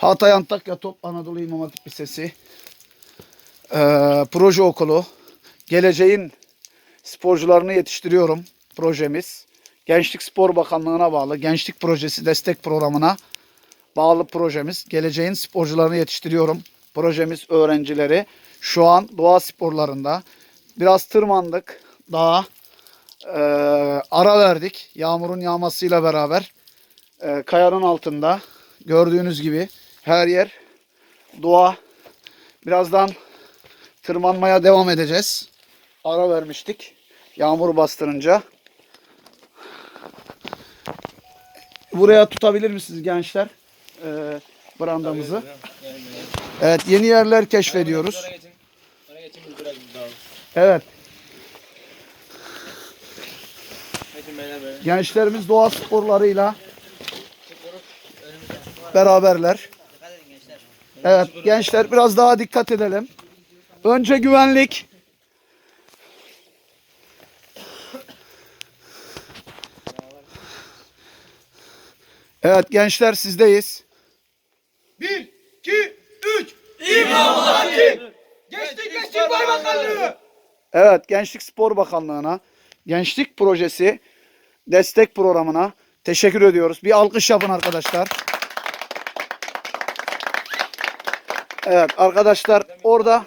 Hatay Antakya Top Anadolu İmam Hatip Lisesi. Ee, proje okulu. Geleceğin sporcularını yetiştiriyorum projemiz. Gençlik Spor Bakanlığı'na bağlı Gençlik Projesi Destek Programı'na bağlı projemiz. Geleceğin sporcularını yetiştiriyorum. Projemiz öğrencileri şu an doğa sporlarında. Biraz tırmandık dağa. Ee, ara verdik yağmurun yağmasıyla beraber. Ee, kayanın altında gördüğünüz gibi her yer doğa. Birazdan tırmanmaya devam edeceğiz. Ara vermiştik. Yağmur bastırınca. Buraya tutabilir misiniz gençler? Ee, brandamızı. Evet yeni yerler keşfediyoruz. Evet gençlerimiz doğa sporlarıyla beraberler. Evet gençler biraz daha dikkat edelim. Önce güvenlik. Evet gençler sizdeyiz. Bir, iki, üç. İmam Hatip. Gençlik Spor Bakanlığı. Evet Gençlik Spor Bakanlığı'na Gençlik Projesi destek programına teşekkür ediyoruz. Bir alkış yapın arkadaşlar. Evet arkadaşlar orada